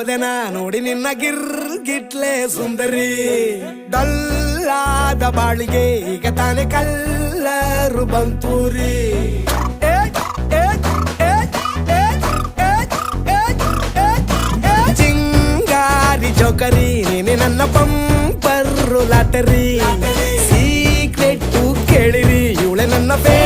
ಹೋದೆ ನಾ ನೋಡಿ ನಿನ್ನ ಗಿರ್ ಗಿಟ್ಲೆ ಸುಂದರಿ. ಡಲ್ಲಾದ ಬಾಳಿಗೆ ಈಗ ತಾನೆ ಕಲ್ಲರು ಬಂತೂರಿ. ಚಿಂಗಾರಿ ಚೌಕರಿ ನೀನೆ ನನ್ನ ಪಂಪರ್ರು ಲಾಟರಿ. ಸೀಕ್ರೆಟ್ ಕೇಳಿರಿ, ಇವಳೆ ನನ್ನ ಪೇ